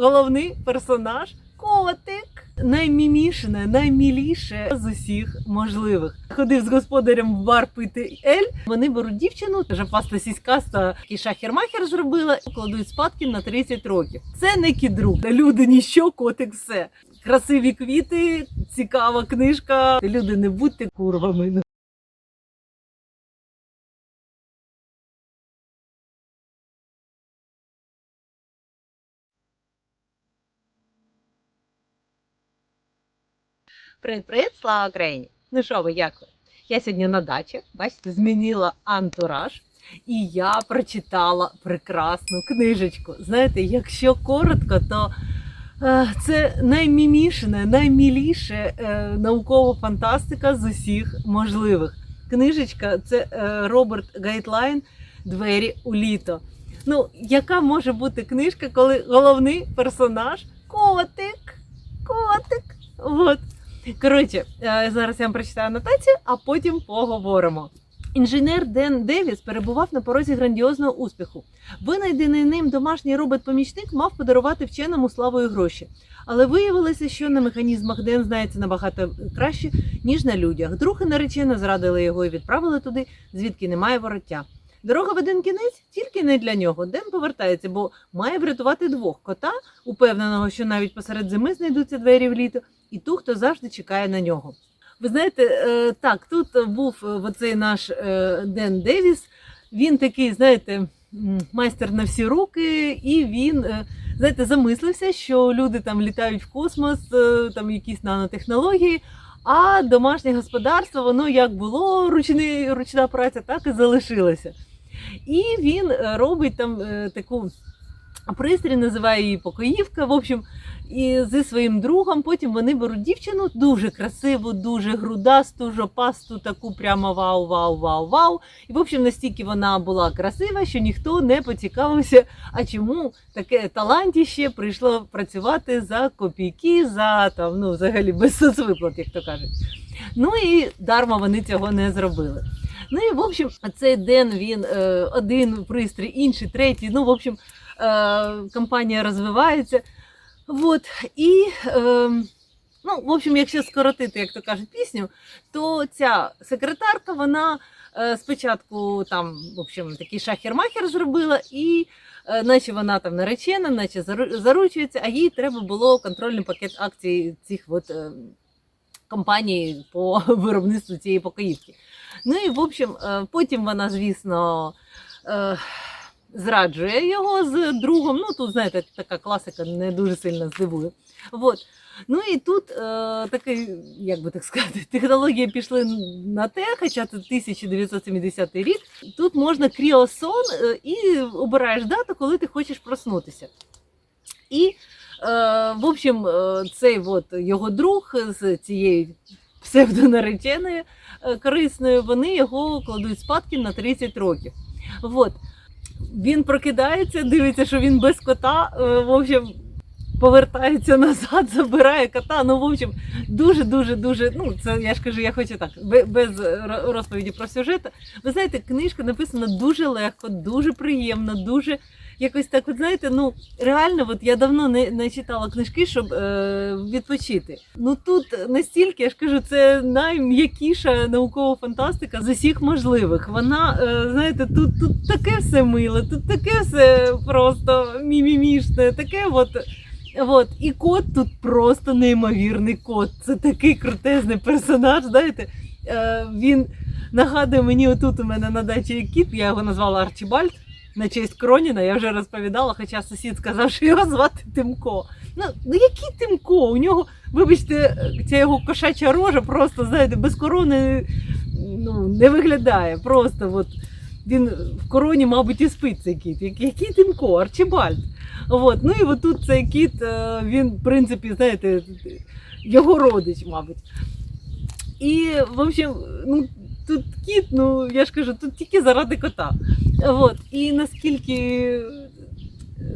головний персонаж котик. Наймімішне, найміліше з усіх можливих. Ходив з господарем в бар пити ель. Вони беруть дівчину, вже паста сіськаста, і шахер-махер зробила, кладуть спадки на 30 років. Це не кідрук. Люди ніщо, котик все. Красиві квіти, цікава книжка. Люди, не будьте курвами. Привіт, слава Україні! Ну що ви, як ви? Я сьогодні на дачі, бачите, змінила антураж, і я прочитала прекрасну книжечку. Знаєте, якщо коротко, то е, це наймімішне, найміліше е, наукова фантастика з усіх можливих. Книжечка це е, Роберт Гайтлайн Двері у літо. Ну, яка може бути книжка, коли головний персонаж котик? Котик. От. Коротше, е, зараз я вам прочитаю анотацію, а потім поговоримо. Інженер Ден Девіс перебував на порозі грандіозного успіху. Винайдений ним домашній робот-помічник мав подарувати вченому славу і гроші. Але виявилося, що на механізмах Ден знається набагато краще, ніж на людях. Друг і наречена зрадили його і відправили туди, звідки немає вороття. Дорога в один кінець тільки не для нього. Ден повертається, бо має врятувати двох кота, упевненого, що навіть посеред зими знайдуться двері в літо, і ту, хто завжди чекає на нього. Ви знаєте, е, так, тут був е, оцей наш е, Ден Девіс. Він такий, знаєте, майстер на всі руки, і він, знаєте, замислився, що люди там літають в космос, там якісь нанотехнології. А домашнє господарство, воно як було ручний, ручна праця, так і залишилося. І він е, робить там е, таку пристрій, називає її покоївка. В общем, і зі своїм другом потім вони беруть дівчину дуже красиву, дуже грудасту, жопасту, таку прямо вау, вау, вау, вау. І в общем, настільки вона була красива, що ніхто не поцікавився, а чому таке талантіще прийшло працювати за копійки, за там, ну, взагалі без соцвиплат, як то кажуть. Ну і дарма вони цього не зробили. Ну і в общем, цей день він е, один пристрій, інший, третій. Ну, в общем, е, компанія розвивається. Вот. І, е, ну, в общем, якщо скоротити, як то кажуть, пісню, то ця секретарка, вона спочатку там, в общем, такий шахер-махер зробила, і наче вона там наречена, наче зару- заручується, а їй треба було контрольний пакет акцій цих от, компаній по виробництву цієї покоївки. Ну і в общем, е, потім вона, звісно, е, зраджує його з другом. Ну, тут, знаєте, така класика не дуже сильно здивує. Вот. Ну і тут е, такий, як би так сказати, технології пішли на те, хоча це 1970 рік. Тут можна кріосон е, і обираєш дату, коли ти хочеш проснутися. І, е, в общем, цей от його друг з цією псевдонареченою е, корисною, вони його кладуть спадки на 30 років. От. Він прокидається, дивиться, що він без кота. е, В общем, повертається назад, забирає кота. Ну, в общем, дуже, дуже. Ну, це я ж кажу, я хочу так, бе- без розповіді про сюжет. Ви знаєте, книжка написана дуже легко, дуже приємно, дуже якось так. От знаєте, ну реально, от я давно не, не читала книжки, щоб е, відпочити. Ну тут настільки, я ж кажу, це найм'якіша наукова фантастика з усіх можливих. Вона, е, знаєте, тут, тут таке все миле, тут таке все просто мімімішне, таке от. От, і кот тут просто неймовірний кот. Це такий крутезний персонаж. Знаєте, е, він нагадує мені, отут у мене на дачі кіт, я його назвала Арчібальд на честь Кроніна. Я вже розповідала, хоча сусід сказав, що його звати Тимко. Ну, ну який Тимко? У нього, вибачте, ця його кошача рожа просто, знаєте, без корони ну, не виглядає. Просто от він в короні, мабуть, і спить цей кіт. Який, Тимко? Арчибальд. От. Ну і отут цей кіт, е, він, в принципі, знаєте, його родич, мабуть. І, в общем, ну, тут кіт, ну я ж кажу, тут тільки заради кота. От. І наскільки,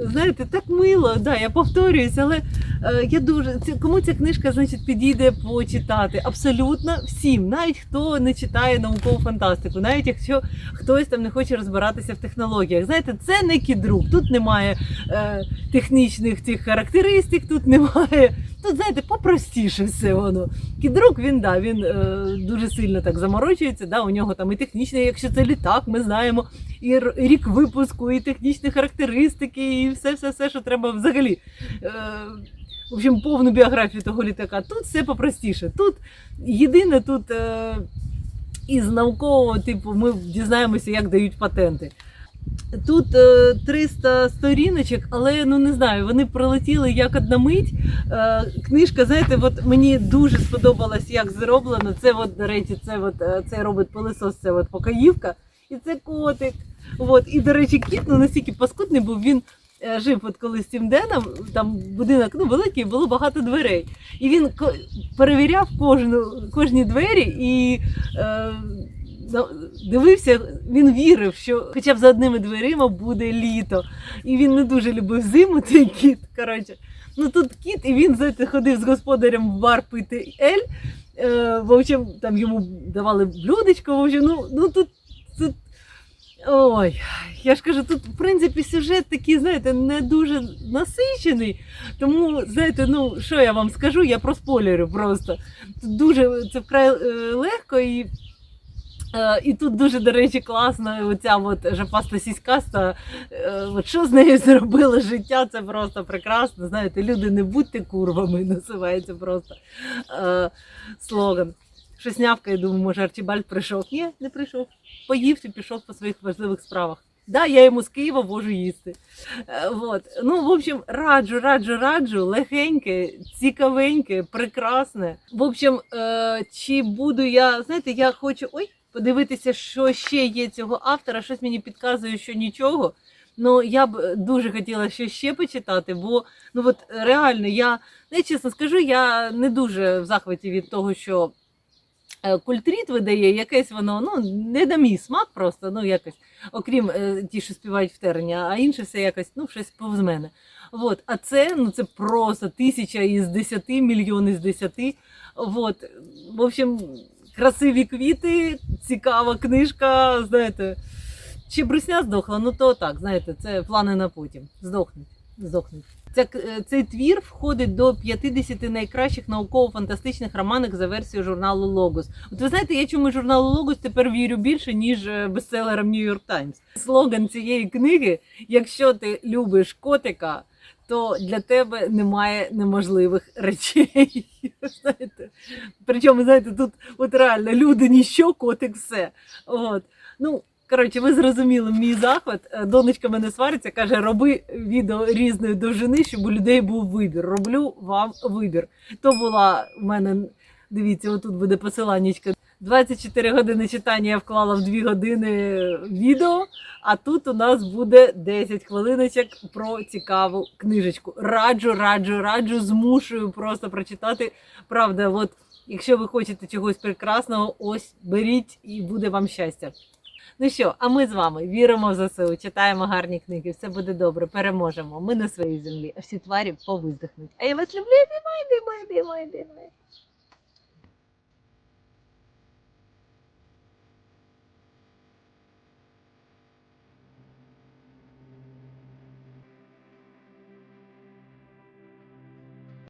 знаєте, так мило, да, я повторююсь, але Е, Я дуже кому ця книжка значить підійде почитати? Абсолютно всім, навіть хто не читає наукову фантастику, навіть якщо хтось там не хоче розбиратися в технологіях. Знаєте, це не кідрук. Тут немає е, технічних цих характеристик, тут немає. Тут, знаєте, попростіше все воно. Кідрук він да, він е, дуже сильно так заморочується. Да, у нього там і технічний, якщо це літак, ми знаємо, і рік випуску, і технічні характеристики, і все, все, все, що треба взагалі. Е, в общем, повну біографію того літака. Тут все попростіше. Тут єдине тут е, із наукового типу ми дізнаємося, як дають патенти. Тут е, 300 сторіночок, але ну не знаю, вони пролетіли як одна мить. Е, книжка, знаєте, от мені дуже сподобалось, як зроблено. Це, от, до речі, це от, е, цей робить пилисос, це от покоївка, і це котик. От. І, до речі, кіт ну, настільки паскудний був, він е, жив от коли з цим Деном, там будинок ну, великий, було багато дверей. І він перевіряв кожну, кожні двері і е, дивився, він вірив, що хоча б за одними дверима буде літо. І він не дуже любив зиму, цей кіт. Коротше. Ну тут кіт, і він знаєте, ходив з господарем в бар пити ель. Е, в общем, там йому давали блюдечко. В общем, ну, ну тут, тут. Ой, я ж кажу, тут, в принципі, сюжет такий, знаєте, не дуже насичений. Тому, знаєте, ну що я вам скажу, я про проспойлерю просто. Тут дуже це вкрай е, легко і. Е, І тут дуже, до речі, класно оця от жопаста сіськаста. Е, От що з нею зробило життя, це просто прекрасно. Знаєте, люди не будьте курвами, називається просто е, слоган. Щось нявкає, думаю, може Арчібальд прийшов. Ні, не прийшов. Поїв і пішов по своїх важливих справах. Да, я йому з Києва вожу їсти. Е, Вот. Ну, в общем, раджу, раджу, раджу, легеньке, цікавеньке, прекрасне. В общем, е, чи буду я, знаєте, я хочу ой, подивитися, що ще є цього автора. Щось мені підказує, що нічого. Ну, я б дуже хотіла щось ще почитати, бо ну от реально, я не чесно скажу, я не дуже в захваті від того, що е, культріт видає, якесь воно ну не на мій смак, просто ну якось, окрім е, ті, що співають в терені, а інше все якось ну щось повз мене. От, а це ну це просто тисяча із десяти, мільйон із десяти. От, в общем, красиві квіти, цікава книжка. Знаєте, чи брусня здохла? Ну то так, знаєте, це плани на потім. Здохнуть. Здохнуть. Ця, е, цей твір входить до 50 найкращих науково-фантастичних романів за версією журналу Логос. От ви знаєте, я чому журналу Логос тепер вірю більше, ніж е, бестселерам York Times. Слоган цієї книги: якщо ти любиш котика, то для тебе немає неможливих речей. знаєте. Причому, знаєте, тут от реально люди ніщо, котик все. От. Ну, коротше, ви зрозуміли мій захват. Е, Донечка мене свариться, каже, роби відео різної довжини, щоб у людей був вибір. Роблю вам вибір. То була в мене, дивіться, отут буде посиланнячка. 24 години читання я вклала в 2 години відео, а тут у нас буде 10 хвилиночок про цікаву книжечку. Раджу, раджу, раджу, змушую просто прочитати. Правда, от якщо ви хочете чогось прекрасного, ось беріть і буде вам щастя. Ну що, а ми з вами віримо в ЗСУ, читаємо гарні книги, все буде добре, переможемо. Ми на своїй землі, а всі тварі повиздихнуть. А я вас люблю, обіймаю, обіймаю, обіймаю, обіймаю.